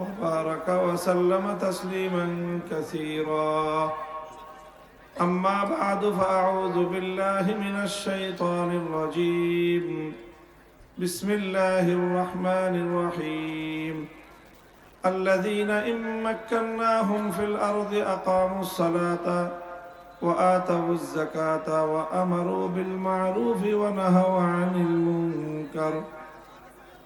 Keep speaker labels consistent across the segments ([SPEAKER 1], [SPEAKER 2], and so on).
[SPEAKER 1] وبارك وسلم تسليما كثيرا. أما بعد فأعوذ بالله من الشيطان الرجيم. بسم الله الرحمن الرحيم. الذين إن مكناهم في الأرض أقاموا الصلاة وآتوا الزكاة وأمروا بالمعروف ونهوا عن المنكر.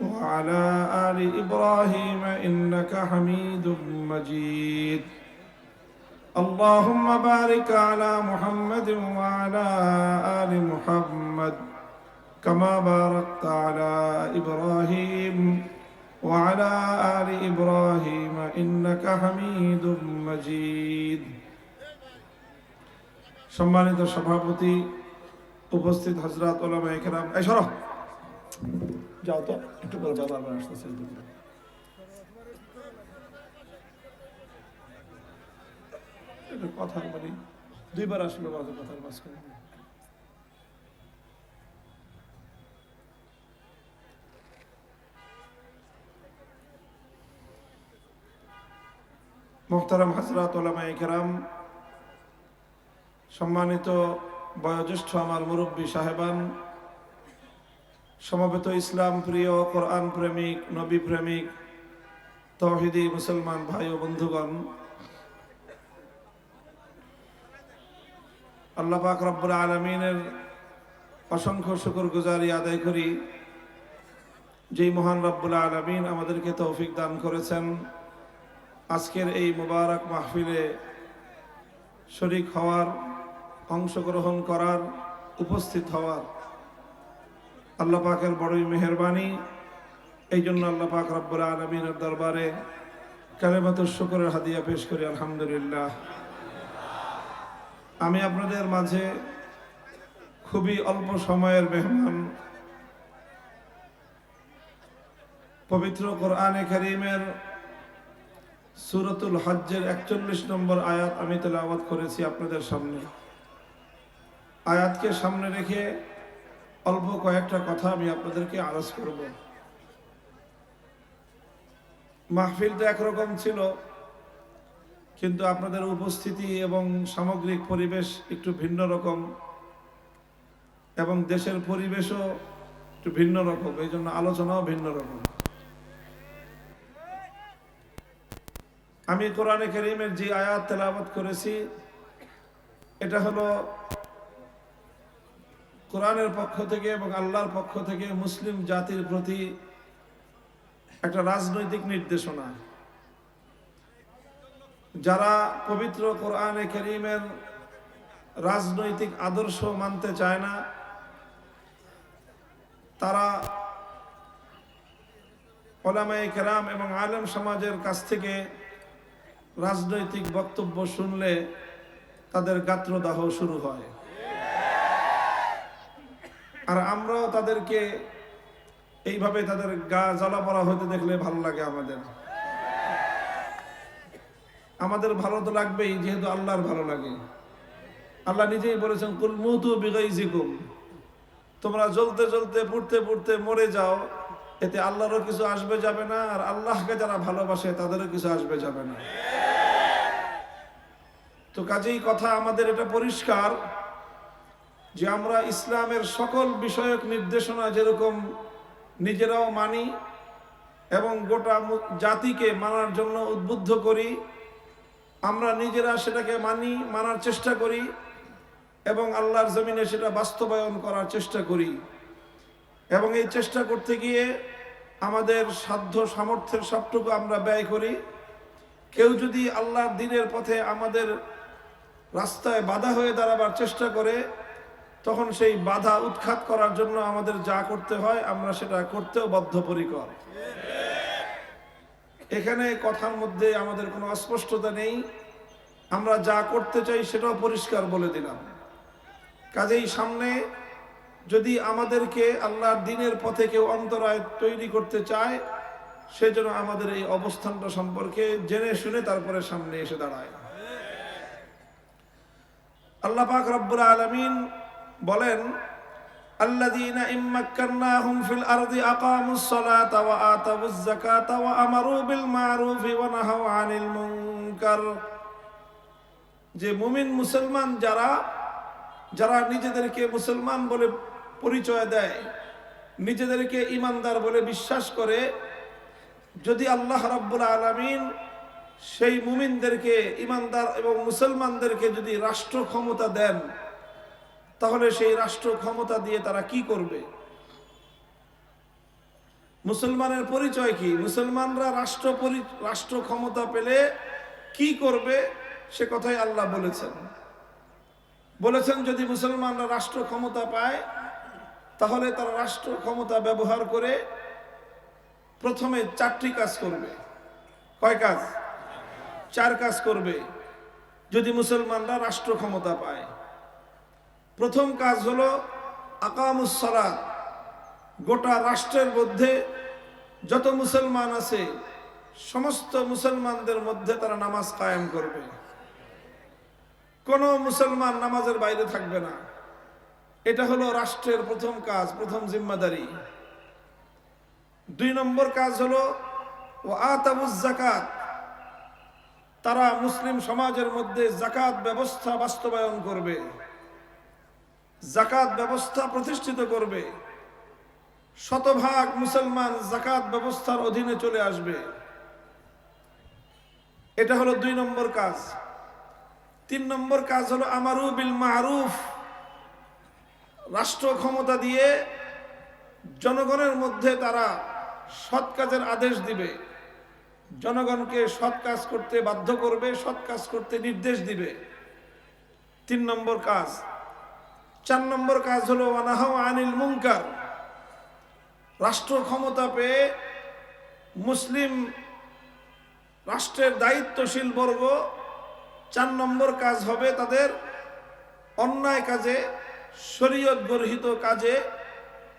[SPEAKER 1] وعلى آل إبراهيم إنك حميد مجيد اللهم بارك على محمد وعلى آل محمد كما باركت على إبراهيم وعلى آل إبراهيم إنك حميد مجيد সম্মানিত সভাপতি উপস্থিত হজরত ওলামা একরাম এই সরো যাও তো, একটু পরে বাবা আবার আসতেছে কথার মানে দুইবার আসলো বাজে কথার মাঝখানে। মোহতারাম হাজরাত ওলামা একরাম সম্মানিত বয়োজ্যেষ্ঠ আমার মুরব্বী সাহেবান সমবেত ইসলাম প্রিয় কোরআন প্রেমিক, নবী প্রেমিক, তহিদি মুসলমান ভাই ও বন্ধুগণ, আল্লাহ পাক রব্বুল আলমিনের অসংখ্য শুকর গুজারি আদায় করি। যেই মহান রব্বুল আলমিন আমাদেরকে তৌফিক দান করেছেন, আজকের এই মুবারক মাহফিলে শরিক হওয়ার, অংশগ্রহণ করার, উপস্থিত হওয়ার আল্লাহ পাকের বড়ই মেহরবানি। এই জন্য আল্লাহ পাক রব্বুল আলমিনের দরবারে কালেমাত শুকরের হাদিয়া পেশ করি, আলহামদুলিল্লাহ। আমি আপনাদের মাঝে খুবই অল্প সময়ের মেহমান। পবিত্র কোরআনে করিমের সুরতুল হজ্জের একচল্লিশ নম্বর আয়াত আমি তেলাওয়াত করেছি আপনাদের সামনে। আয়াতকে সামনে রেখে অল্প কয়েকটা কথা আমি আপনাদেরকে আরজ করব। মাহফিল তো একরকম ছিল, কিন্তু আপনাদের উপস্থিতি এবং সামগ্রিক পরিবেশ একটু ভিন্ন রকম এবং দেশের পরিবেশও একটু ভিন্ন রকম, এই জন্য আলোচনাও ভিন্ন রকম। আমি কোরআনে করিমের যে আয়াত তেলাবত করেছি, এটা হলো কোরআনের পক্ষ থেকে এবং আল্লাহর পক্ষ থেকে মুসলিম জাতির প্রতি একটা রাজনৈতিক নির্দেশনা। যারা পবিত্র কোরআনে করিমের রাজনৈতিক আদর্শ মানতে চায় না, তারা ওলামাই কেরাম এবং আলেম সমাজের কাছ থেকে রাজনৈতিক বক্তব্য শুনলে তাদের গাত্রদাহ শুরু হয়। আর আমরাও তাদেরকে এইভাবে তাদের গা জ্বালা পড়া হতে দেখলে ভালো লাগে আমাদের। আমাদের ভালো তো লাগবেই, যেহেতু আল্লাহর ভালো লাগে। আল্লাহ নিজেই বলেছেন, কুল মুতু বিগাইজিকুম। তোমরা জ্বলতে জ্বলতে, পুড়তে পুড়তে মরে যাও। এতে আল্লাহরও কিছু আসবে যাবে না, আর আল্লাহকে যারা ভালোবাসে তাদেরও কিছু আসবে যাবে না। তো কাজেই কথা আমাদের এটা পরিষ্কার। যে আমরা ইসলামের সকল বিষয়ক নির্দেশনা যেরকম নিজেরাও মানি এবং গোটা জাতিকে মানার জন্য উদ্বুদ্ধ করি, আমরা নিজেরা সেটাকে মানি, মানার চেষ্টা করি এবং আল্লাহর জমিনে সেটা বাস্তবায়ন করার চেষ্টা করি। এবং এই চেষ্টা করতে গিয়ে আমাদের সাধ্য সামর্থ্যের সবটুকু আমরা ব্যয় করি। কেউ যদি আল্লাহর দিনের পথে আমাদের রাস্তায় বাধা হয়ে দাঁড়াবার চেষ্টা করে তখন সেই বাধা উৎখাত করার জন্য আমাদের যা করতে হয়, আমরা সেটা করতেও বদ্ধপরিকর এখানে কথার মধ্যে আমাদের কোনো অস্পষ্টতা নেই। আমরা যা করতে চাই সেটাও পরিষ্কার বলে দিলাম। কাজেই সামনে যদি আমাদেরকে আল্লাহর দিনের পথে কেউ অন্তরায় তৈরি করতে চায় সেজন্য আমাদের এই অবস্থানটা সম্পর্কে জেনে শুনে তারপরে সামনে এসে দাঁড়ায়। আল্লাহ পাক রব্বুল আলামিন বলেন الذين إن مكناهم في الأرض أقاموا الصلاة وآتوا الزكاة وأمروا بالمعروف ونهوا عن المنكر যে মুমিন মুসলমান যারা যারা নিজেদেরকে মুসলমান বলে পরিচয় দেয় নিজেদেরকে ইমানদার বলে বিশ্বাস করে যদি আল্লাহ রাব্বুল আলামিন সেই মুমিনদেরকে ইমানদার এবং মুসলমানদেরকে যদি রাষ্ট্র ক্ষমতা দেন তাহলে সেই রাষ্ট্র ক্ষমতা দিয়ে তারা কি করবে? মুসলমানের পরিচয় কি? মুসলমানরা রাষ্ট্র রাষ্ট্র ক্ষমতা পেলে কি করবে? সে কথাই আল্লাহ বলেছেন। বলেছেন, যদি মুসলমানরা রাষ্ট্র ক্ষমতা পায়, তাহলে তারা রাষ্ট্র ক্ষমতা ব্যবহার করে প্রথমে চারটি কাজ করবে। কয় কাজ? চার কাজ করবে। যদি মুসলমানরা রাষ্ট্র ক্ষমতা পায় প্রথম কাজ হলো আকামুসলা গোটা রাষ্ট্রের মধ্যে যত মুসলমান আছে, সমস্ত মুসলমানদের মধ্যে তারা নামাজ কায়েম করবে। কোনো মুসলমান নামাজের বাইরে থাকবে না। এটা হলো রাষ্ট্রের প্রথম কাজ, প্রথম জিম্মাদারি। দুই নম্বর কাজ হলো ও আতাবুজ জাকাত তারা মুসলিম সমাজের মধ্যে জাকাত ব্যবস্থা বাস্তবায়ন করবে। জাকাত ব্যবস্থা প্রতিষ্ঠিত করবে। শতভাগ মুসলমান জাকাত ব্যবস্থার অধীনে চলে আসবে। এটা হলো দুই নম্বর কাজ। তিন নম্বর কাজ হলো আমারু বিল মারুফ। রাষ্ট্র ক্ষমতা দিয়ে জনগণের মধ্যে তারা সৎ কাজের আদেশ দিবে। জনগণকে সৎ কাজ করতে বাধ্য করবে, সৎ কাজ করতে নির্দেশ দিবে। তিন নম্বর কাজ চার নম্বর কাজ হলো আনিল মুঙ্কার রাষ্ট্র ক্ষমতা পেয়ে মুসলিম রাষ্ট্রের দায়িত্বশীল বর্গ চার নম্বর কাজ হবে তাদের অন্যায় কাজে, শরীয়ত গর্হিত কাজে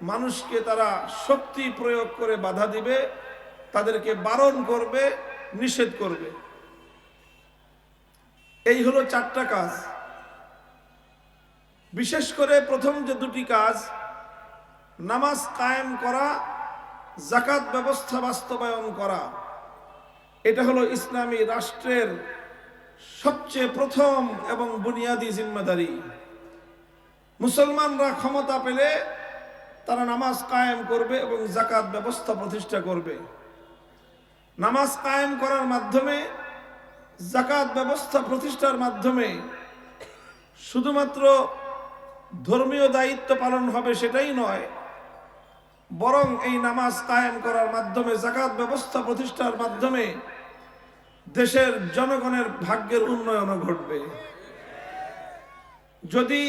[SPEAKER 1] মানুষকে তারা শক্তি প্রয়োগ করে বাধা দিবে, তাদেরকে বারণ করবে, নিষেধ করবে। এই হলো চারটা কাজ। বিশেষ করে প্রথম যে দুটি কাজ, নামাজ কায়েম করা জাকাত ব্যবস্থা বাস্তবায়ন করা, এটা হলো ইসলামী রাষ্ট্রের সবচেয়ে প্রথম এবং বুনিয়াদী জিম্মাদারি। মুসলমানরা ক্ষমতা পেলে তারা নামাজ কায়েম করবে এবং জাকাত ব্যবস্থা প্রতিষ্ঠা করবে। নামাজ কায়েম করার মাধ্যমে জাকাত ব্যবস্থা প্রতিষ্ঠার মাধ্যমে শুধুমাত্র ধর্মীয় দায়িত্ব পালন হবে সেটাই নয়। বরং এই নামাজ কায়েম করার মাধ্যমে জাকাত ব্যবস্থা প্রতিষ্ঠার মাধ্যমে দেশের জনগণের ভাগ্যের উন্নয়নও ঘটবে। যদি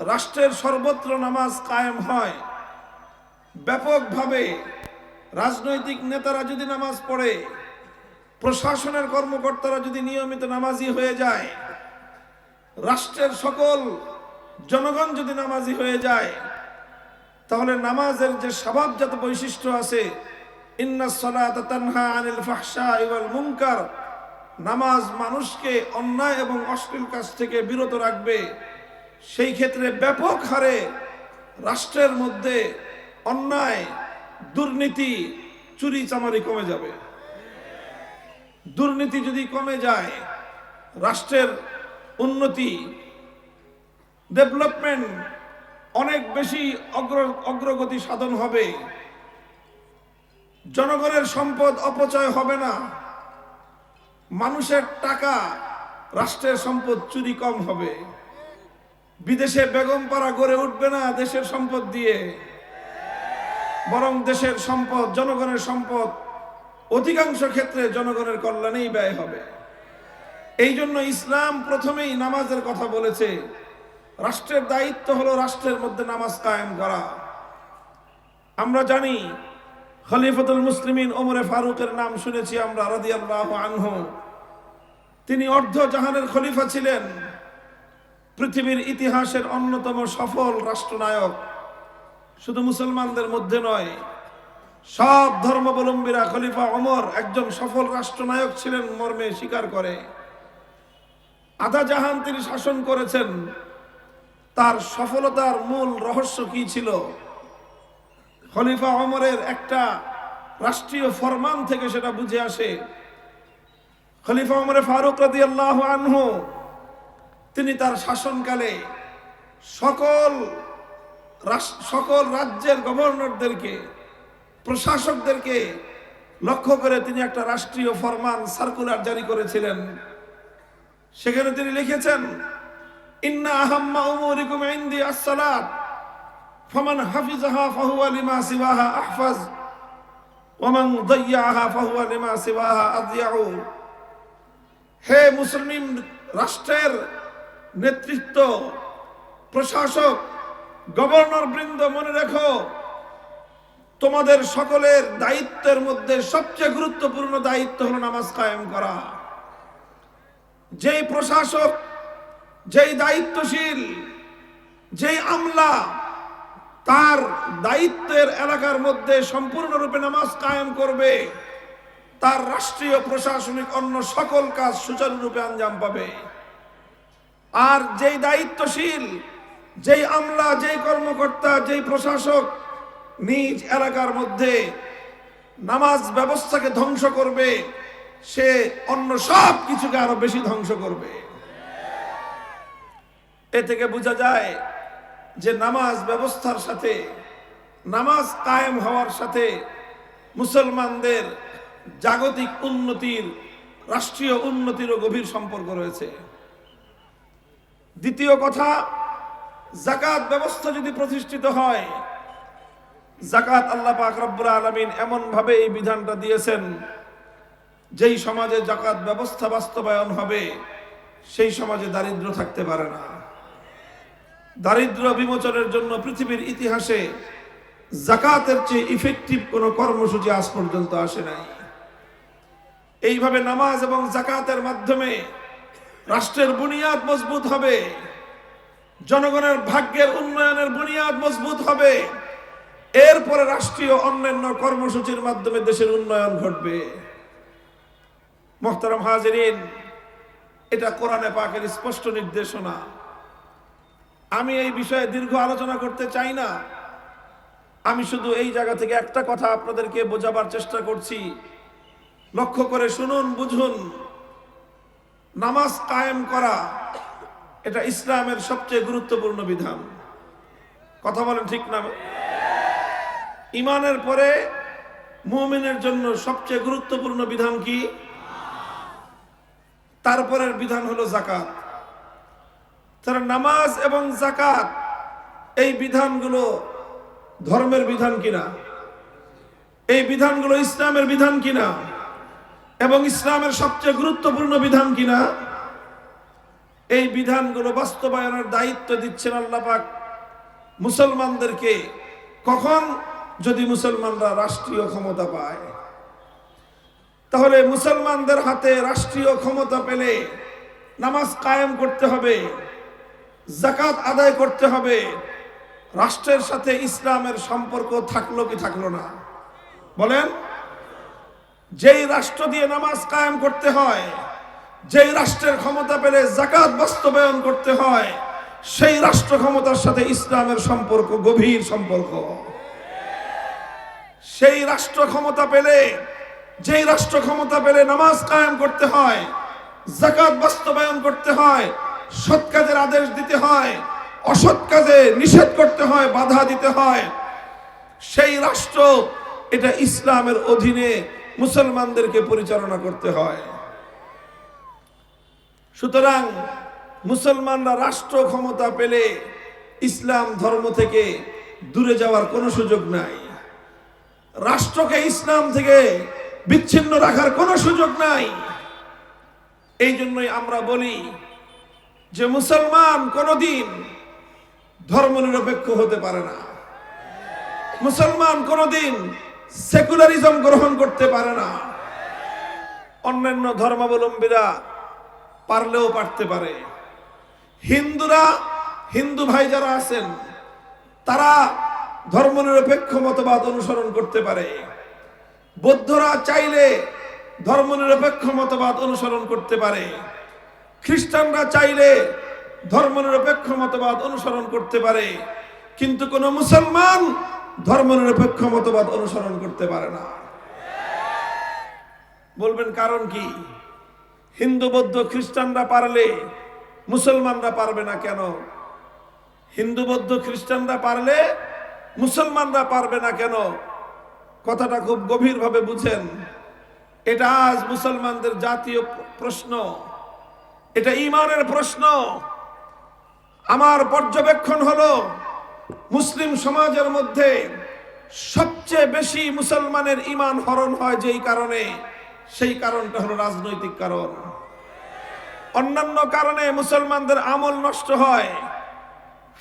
[SPEAKER 1] রাষ্ট্রের সর্বত্র নামাজ কায়েম হয়, ব্যাপকভাবে রাজনৈতিক নেতারা যদি নামাজ পড়ে, প্রশাসনের কর্মকর্তারা যদি নিয়মিত নামাজি হয়ে যায়, রাষ্ট্রের সকল জনগণ যদি নামাজি হয়ে যায়, তাহলে নামাজের যে স্বভাবজাত বৈশিষ্ট্য আছে নামাজ মানুষকে অন্যায় এবং অশ্লীল কাজ থেকে বিরত রাখবে। সেই ক্ষেত্রে ব্যাপক হারে রাষ্ট্রের মধ্যে অন্যায়, দুর্নীতি, চুরি চামারি কমে যাবে। দুর্নীতি যদি কমে যায়, রাষ্ট্রের উন্নতি ডেভেলপমেন্ট অনেক বেশি অগ্র, অগ্রগতি সাধন হবে। জনগণের সম্পদ অপচয় হবে না। মানুষের টাকা, রাষ্ট্রের সম্পদ চুরি কম হবে। বিদেশে বেগম পাড়া গড়ে উঠবে না দেশের সম্পদ দিয়ে। বরং দেশের সম্পদ, জনগণের সম্পদ অধিকাংশ ক্ষেত্রে জনগণের কল্যাণেই ব্যয় হবে। এই জন্য ইসলাম প্রথমেই নামাজের কথা বলেছে। রাষ্ট্রের দায়িত্ব হলো রাষ্ট্রের মধ্যে নামাজ কায়েম করা। আমরা জানি খলিফতুল মুসলিমিন ওমরে ফারুকের নাম শুনেছি আমরা রাদিয়াল্লাহু আনহু। তিনি অর্ধ জাহানের খলিফা ছিলেন, পৃথিবীর ইতিহাসের অন্যতম সফল রাষ্ট্রনায়ক। শুধু মুসলমানদের মধ্যে নয়, সব ধর্মাবলম্বীরা খলিফা অমর একজন সফল রাষ্ট্রনায়ক ছিলেন মর্মে স্বীকার করে। আধা জাহান তিনি শাসন করেছেন তার সফলতার মূল রহস্য কি ছিল? খলিফা ওমরের একটা রাষ্ট্রীয় ফরমান থেকে সেটা বুঝে আসে। খলিফা ওমরে ফারুক রাদিয়াল্লাহু আনহু, তিনি তার শাসনকালে সকল সকল রাজ্যের গভর্নরদেরকে, প্রশাসকদেরকে লক্ষ্য করে তিনি একটা রাষ্ট্রীয় ফরমান সার্কুলার জারি করেছিলেন। সেখানে তিনি লিখেছেন ইন্না হাফিজাহা হে মুসলিম রাষ্ট্রের নেতৃত্ব, প্রশাসক, গভর্নর বৃন্দ, মনে রেখো, তোমাদের সকলের দায়িত্বের মধ্যে সবচেয়ে গুরুত্বপূর্ণ দায়িত্ব হলো নামাজ কায়েম করা। যেই প্রশাসক যেই দায়িত্বশীল, যেই আমলা, তার দায়িত্বের এলাকার মধ্যে সম্পূর্ণরূপে নামাজ কায়েম করবে, তার রাষ্ট্রীয় প্রশাসনিক অন্য সকল কাজ সুচারুরূপে আঞ্জাম পাবে। আর যেই দায়িত্বশীল, যেই আমলা, যেই কর্মকর্তা, যেই প্রশাসক নিজ এলাকার মধ্যে নামাজ ব্যবস্থাকে ধ্বংস করবে, সে অন্য সব কিছুকে আরও বেশি ধ্বংস করবে। এ থেকে বোঝা যায় যে নামাজ ব্যবস্থার সাথে, নামাজ কায়েম হওয়ার সাথে মুসলমানদের জাগতিক উন্নতির, রাষ্ট্রীয় উন্নতিরও গভীর সম্পর্ক রয়েছে। দ্বিতীয় কথা, জাকাত ব্যবস্থা যদি প্রতিষ্ঠিত হয়, জাকাত আল্লাহ পাক রব্বুল আলমিন এমন ভাবে এই বিধানটা দিয়েছেন, যেই সমাজে জাকাত ব্যবস্থা বাস্তবায়ন হবে, সেই সমাজে দারিদ্র থাকতে পারে না। দারিদ্র বিমোচনের জন্য পৃথিবীর ইতিহাসে জাকাতের চেয়ে ইফেক্টিভ কোনো কর্মসূচি আজ পর্যন্ত আসে নাই। এইভাবে নামাজ এবং জাকাতের মাধ্যমে রাষ্ট্রের বুনিয়াদ মজবুত হবে, জনগণের ভাগ্যের উন্নয়নের বুনিয়াদ মজবুত হবে, এরপরে রাষ্ট্রীয় অন্যান্য কর্মসূচির মাধ্যমে দেশের উন্নয়ন ঘটবে। মোহতারাম হাজরিন, এটা কোরআনে পাকের স্পষ্ট নির্দেশনা। আমি এই বিষয়ে দীর্ঘ আলোচনা করতে চাই না। আমি শুধু এই জায়গা থেকে একটা কথা আপনাদেরকে বোঝাবার চেষ্টা করছি। লক্ষ্য করে শুনুন, বুঝুন। নামাজ কায়েম করা, এটা ইসলামের সবচেয়ে গুরুত্বপূর্ণ বিধান। কথা বলেন ঠিক না? ইমানের পরে মুমিনের জন্য সবচেয়ে গুরুত্বপূর্ণ বিধান কি? তারপরের বিধান হলো জাকাত তারা নামাজ এবং জাকাত এই বিধানগুলো ধর্মের বিধান কিনা? এই বিধানগুলো ইসলামের বিধান কিনা? এবং ইসলামের সবচেয়ে গুরুত্বপূর্ণ বিধান কিনা? এই বিধানগুলো বাস্তবায়নের দায়িত্ব দিচ্ছেন আল্লাহ পাক। মুসলমানদেরকে কখন যদি মুসলমানরা রাষ্ট্রীয় ক্ষমতা পায়? তাহলে মুসলমানদের হাতে রাষ্ট্রীয় ক্ষমতা পেলে নামাজ কায়েম করতে হবে। জাকাত আদায় করতে হবে। রাষ্ট্রের সাথে ইসলামের সম্পর্ক থাকল কি থাকল না? বলেন, যেই রাষ্ট্র দিয়ে নামাজ কায়েম করতে হয়, যেই রাষ্ট্রের ক্ষমতা পেলে জাকাত বাস্তবায়ন করতে হয়, সেই রাষ্ট্র ক্ষমতার সাথে ইসলামের সম্পর্ক, গভীর সম্পর্ক। সেই রাষ্ট্র ক্ষমতা পেলে, যেই রাষ্ট্র ক্ষমতা পেলে নামাজ কায়েম করতে হয় জাকাত বাস্তবায়ন করতে হয় সৎ কাজের আদেশ দিতে হয়, অসৎ কাজে নিষেধ করতে হয়, বাধা দিতে হয়। সেই রাষ্ট্র, এটা ইসলামের অধীনে মুসলমানদেরকে পরিচালনা করতে হয়। সুতরাং মুসলমানরা রাষ্ট্র ক্ষমতা পেলে ইসলাম ধর্ম থেকে দূরে যাওয়ার কোনো সুযোগ নাই। রাষ্ট্রকে ইসলাম থেকে বিচ্ছিন্ন রাখার কোনো সুযোগ নাই। এই জন্যই আমরা বলি যে মুসলমান কোনোদিন ধর্মনিরপেক্ষ হতে পারে না। মুসলমান কোনোদিন সেকুলারিজম গ্রহণ করতে পারে না। অন্যান্য ধর্মাবলম্বীরা পারলেও পারতে পারে। হিন্দুরা, হিন্দু ভাই যারা আছেন, তারা ধর্মনিরপেক্ষ মতবাদ অনুসরণ করতে পারে। বৌদ্ধরা চাইলে ধর্মনিরপেক্ষ মতবাদ অনুসরণ করতে পারে। খ্রিস্টানরা চাইলে ধর্মনিরপেক্ষ মতবাদ অনুসরণ করতে পারে, কিন্তু কোন মুসলমান ধর্মনিরপেক্ষ মতবাদ অনুসরণ করতে পারে না। বলবেন কারণ কি? হিন্দু, বৌদ্ধ, খ্রিস্টানরা পারলে মুসলমানরা পারবে না কেন? হিন্দু, বৌদ্ধ, খ্রিস্টানরা পারলে মুসলমানরা পারবে না কেন? কথাটা খুব গভীরভাবে বুঝেন। এটা আজ মুসলমানদের জাতীয় প্রশ্ন। এটা ইমানের প্রশ্ন। আমার পর্যবেক্ষণ হলো, মুসলিম সমাজের মধ্যে সবচেয়ে বেশি মুসলমানের ইমান হরণ হয় যেই কারণে, সেই কারণটা হলো রাজনৈতিক কারণ। অন্যান্য কারণে মুসলমানদের আমল নষ্ট হয়।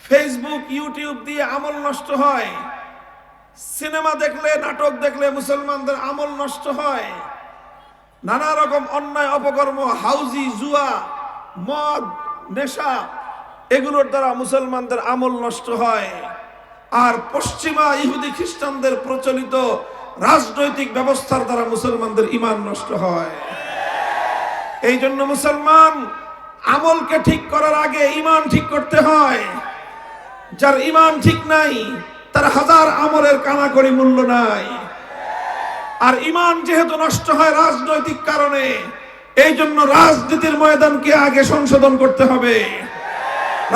[SPEAKER 1] ফেসবুক ইউটিউব দিয়ে আমল নষ্ট হয়। সিনেমা দেখলে, নাটক দেখলে মুসলমানদের আমল নষ্ট হয়। নানা রকম অন্যায়, অপকর্ম, হাউজি, জুয়া মদ, নেশা, এগুলোর দ্বারা মুসলমানদের আমল নষ্ট হয়। আর পশ্চিমা ইহুদি খ্রিস্টানদের প্রচলিত রাজনৈতিক ব্যবস্থার দ্বারা মুসলমানদের ইমান নষ্ট হয়। এই জন্য মুসলমান আমলকে ঠিক করার আগে ইমান ঠিক করতে হয়। যার ইমান ঠিক নাই, তার হাজার আমলের কানাকড়ি মূল্য নাই। আর ইমান যেহেতু নষ্ট হয় রাজনৈতিক কারণে এই জন্য রাজনীতির ময়দানকে আগে সংশোধন করতে হবে।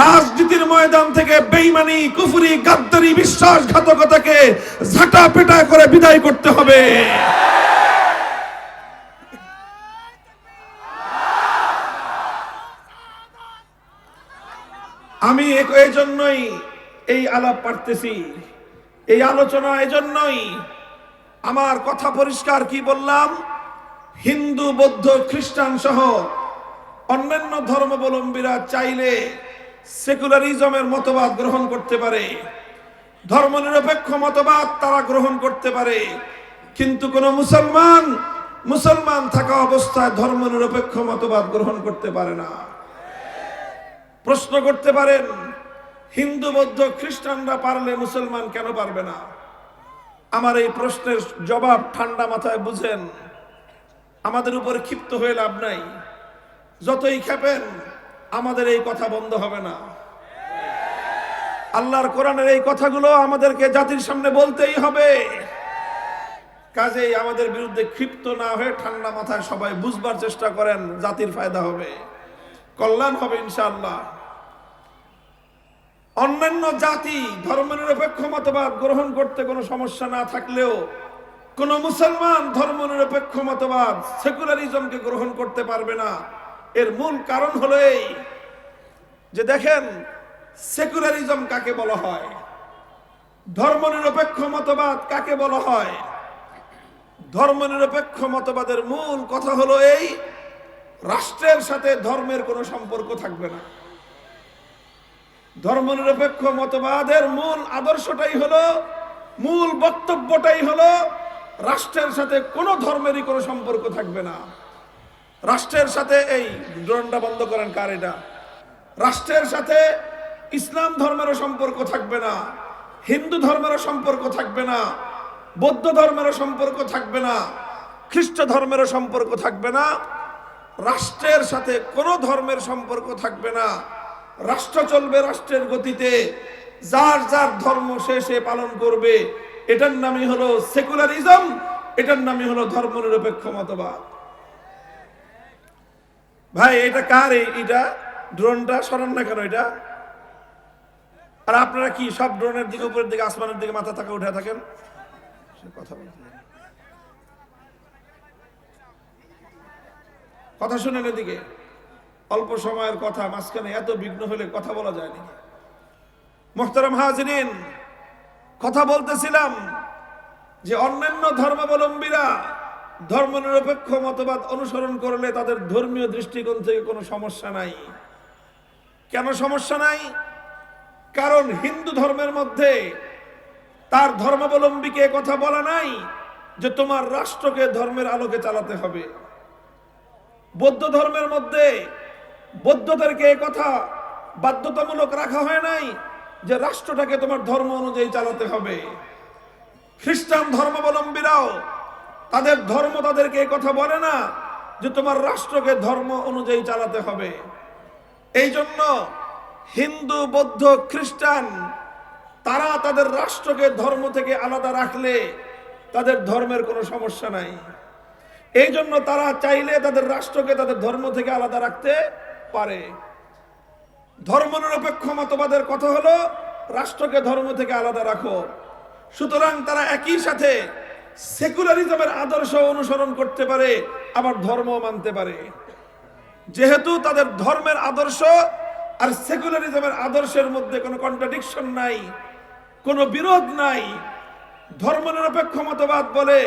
[SPEAKER 1] রাজনীতির ময়দান থেকে বেইমানি, কুফুরি, গাদ্দারি, বিশ্বাসঘাতকতাকে ঝাঁটা পেটা করে বিদায় করতে হবে। আমি এই জন্যই এই আলাপ পারতেছি। এই আলোচনা এজন্যই। আমার কথা পরিষ্কার কি বললাম? হিন্দু, বৌদ্ধ, খ্রিস্টান সহ অন্যান্য ধর্মাবলম্বীরা চাইলে সেকুলারিজমের মতবাদ গ্রহণ করতে পারে। ধর্মনিরপেক্ষ মতবাদ তারা গ্রহণ করতে পারে। কিন্তু কোন মুসলমান মুসলমান থাকা অবস্থায় ধর্মনিরপেক্ষ মতবাদ গ্রহণ করতে পারে না। প্রশ্ন করতে পারেন, হিন্দু, বৌদ্ধ, খ্রিস্টানরা পারলে মুসলমান কেন পারবে না? আমার এই প্রশ্নের জবাব ঠান্ডা মাথায় বুঝেন। আমাদের উপরে ক্ষিপ্ত হয়ে লাভ নাই। যতই খেপেন, আমাদের এই কথা বন্ধ হবে না। আল্লাহর কোরআনের এই কথাগুলো আমাদেরকে জাতির সামনে বলতেই হবে। কাজেই আমাদের বিরুদ্ধে ক্ষিপ্ত না হয়ে ঠান্ডা মাথায় সবাই বুঝবার চেষ্টা করেন, জাতির ফায়দা হবে। কল্যাণ হবে ইনশাআল্লাহ। অন্যান্য জাতি ধর্মনিরপেক্ষ মতবাদ গ্রহণ করতে কোনো সমস্যা না থাকলেও কোন মুসলমান ধর্মনিরপেক্ষ মতবাদ, সেকুলারিজমকে গ্রহণ করতে পারবে না। এর মূল কারণ হলো এই যে দেখেন, সেকুলারিজম কাকে বলা হয়? ধর্মনিরপেক্ষ মতবাদ কাকে বলা হয়? ধর্মনিরপেক্ষ মতবাদের মূল কথা হলো এই, রাষ্ট্রের সাথে ধর্মের কোনো সম্পর্ক থাকবে না। ধর্মনিরপেক্ষ মতবাদের মূল আদর্শটাই হলো, মূল বক্তব্যটাই হলো রাষ্ট্রের সাথে কোনো ধর্মেরই কোনো সম্পর্ক থাকবে না। রাষ্ট্রের সাথে এই ড্রোনটা বন্ধ করেন কার এটা? রাষ্ট্রের সাথে ইসলাম ধর্মেরও সম্পর্ক থাকবে না, হিন্দু ধর্মেরও সম্পর্ক থাকবে না, বৌদ্ধ ধর্মেরও সম্পর্ক থাকবে না, খ্রিস্ট ধর্মেরও সম্পর্ক থাকবে না, রাষ্ট্রের সাথে কোনো ধর্মের সম্পর্ক থাকবে না। রাষ্ট্র চলবে রাষ্ট্রের গতিতে, যার যার ধর্ম সে সে পালন করবে। এটার নামই হলো সেকুলারিজম, এটার নামই হলো ধর্মনিরপেক্ষ মতবাদ। ভাই, এটা কার এটা? ড্রোনটা? সরান না কেন এটা? আর আপনারা কি, সব ড্রোনের দিকে, উপরের দিকে, আসমানের দিকে মাথা থাকা উঠে থাকেন? সে কথা বলতে কথা শুনেন এদিকে। অল্প সময়ের কথা, মাঝখানে এত বিঘ্ন হলে কথা বলা যায় যায়নি মোহতারাম হাজরিন কথা বলতেছিলাম যে অন্যান্য ধর্মাবলম্বীরা ধর্মনিরপেক্ষ মতবাদ অনুসরণ করলে তাদের ধর্মীয় দৃষ্টিকোণ থেকে কোনো সমস্যা নাই। কেন সমস্যা নাই? কারণ হিন্দু ধর্মের মধ্যে তার ধর্মাবলম্বীকে কথা বলা নাই যে তোমার রাষ্ট্রকে ধর্মের আলোকে চালাতে হবে। বৌদ্ধ ধর্মের মধ্যে বৌদ্ধদেরকে কথা বাধ্যতামূলক রাখা হয় নাই। যে রাষ্ট্রটাকে তোমার ধর্ম অনুযায়ী চালাতে হবে। খ্রিস্টান ধর্মাবলম্বীরাও তাদের ধর্ম তাদেরকে কথা বলে না যে তোমার রাষ্ট্রকে ধর্ম অনুযায়ী চালাতে হবে। এই জন্য হিন্দু, বৌদ্ধ, খ্রিস্টান, তারা তাদের রাষ্ট্রকে ধর্ম থেকে আলাদা রাখলে তাদের ধর্মের কোনো সমস্যা নাই। এই জন্য তারা চাইলে তাদের রাষ্ট্রকে তাদের ধর্ম থেকে আলাদা রাখতে পারে। ধর্মনিরপেক্ষ মতবাদের কথা হলো, রাষ্ট্রকে ধর্ম থেকে আলাদা রাখো। সুতরাং তারা একই সাথে সেকুলারিজমের আদর্শ অনুসরণ করতে পারে, আবার ধর্ম মানতে পারে। যেহেতু তাদের ধর্মের আদর্শ আর সেকুলারিজমের আদর্শের মধ্যে কোনো কন্ট্রাডিকশন নাই, কোনো বিরোধ নাই ধর্মনিরপেক্ষ মতবাদ বলে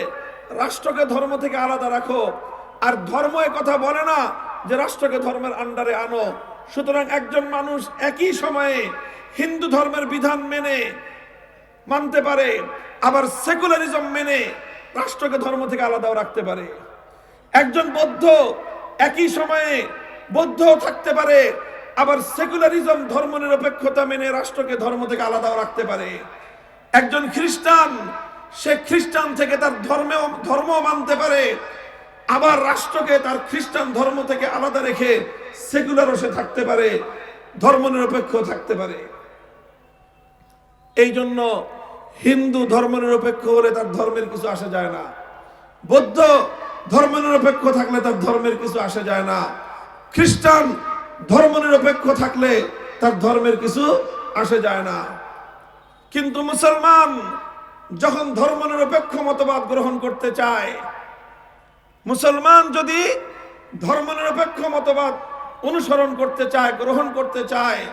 [SPEAKER 1] রাষ্ট্রকে ধর্ম থেকে আলাদা রাখো। আর ধর্ম কথা বলে না যে রাষ্ট্রকে ধর্মের আন্ডারে আনো, সুতরাং একজন মানুষ একই সময়ে হিন্দু ধর্মের বিধান মেনে, মানতে পারে, আবার সেকুলারিজম মেনে রাষ্ট্রকে ধর্ম থেকে আলাদাও রাখতে পারে। একজন বৌদ্ধ একই সময়ে বৌদ্ধ থাকতে পারে, আবার সেকুলারিজম ধর্ম নিরপেক্ষতা মেনে রাষ্ট্রকে ধর্ম থেকে আলাদাও রাখতে পারে। একজন খ্রিস্টান, সে খ্রিস্টান থেকে তার ধর্মেও ধর্ম মানতে পারে আবার রাষ্ট্রকে তার খ্রিস্টান ধর্ম থেকে আলাদা রেখে সেকুলারও সে থাকতে পারে ধর্ম নিরপেক্ষ থাকতে পারে। এই জন্য হিন্দু ধর্ম নিরপেক্ষ হলে তার ধর্মের কিছু আসা যায় না। বৌদ্ধ ধর্ম নিরপেক্ষ থাকলে তার ধর্মের কিছু আসা যায় না। খ্রিস্টান ধর্ম নিরপেক্ষ থাকলে তার ধর্মের কিছু আসে যায় না। কিন্তু মুসলমান যখন ধর্ম নিরপেক্ষ মতবাদ গ্রহণ করতে চায় মুসলমান যদি ধর্মনিরপেক্ষ মতবাদ অনুসরণ করতে চায়, গ্রহণ করতে চায়,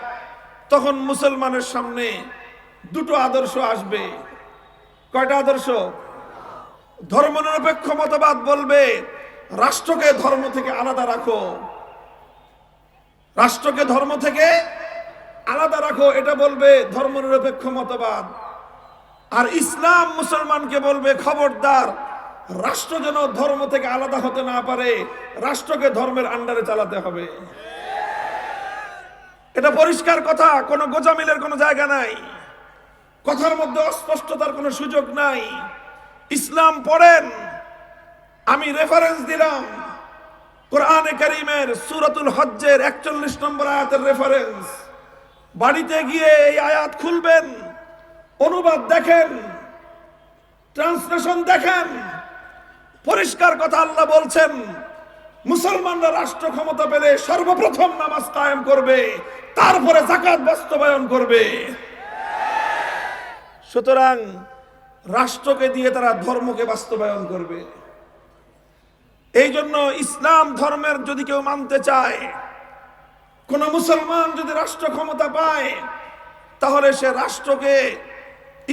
[SPEAKER 1] তখন মুসলমানের সামনে দুটো আদর্শ আসবে। কয়টা আদর্শ? ধর্মনিরপেক্ষ মতবাদ বলবে, রাষ্ট্রকে ধর্ম থেকে আলাদা রাখো। রাষ্ট্রকে ধর্ম থেকে আলাদা রাখো, এটা বলবে ধর্মনিরপেক্ষ মতবাদ। আর ইসলাম মুসলমানকে বলবে খবরদার রাষ্ট্র যেন ধর্ম থেকে আলাদা হতে না পারে, রাষ্ট্রকে ধর্মের আন্ডারে চালাতে হবে। এটা পরিষ্কার কথা, কোনো গোজামিলের কোনো জায়গা নাই। কথার মধ্যে অস্পষ্টতার কোনো সুযোগ নাই। ইসলাম পড়েন, আমি রেফারেন্স দিলাম। কোরআনে করিমের সুরাতুল হজ্জের একচল্লিশ নম্বর আয়াতের রেফারেন্স বাড়িতে গিয়ে এই আয়াত খুলবেন, অনুবাদ দেখেন ট্রান্সলেশন দেখেন পরিষ্কার কথা আল্লাহ বলছেন, মুসলমানরা রাষ্ট্র ক্ষমতা পেলে সর্বপ্রথম নামাজ কায়েম করবে, তারপরে জাকাত বাস্তবায়ন করবে। সুতরাং রাষ্ট্রকে দিয়ে তারা ধর্মকে বাস্তবায়ন করবে। এই জন্য ইসলাম ধর্মের যদি কেউ মানতে চায়, কোন মুসলমান যদি রাষ্ট্র ক্ষমতা পায়, তাহলে সে রাষ্ট্রকে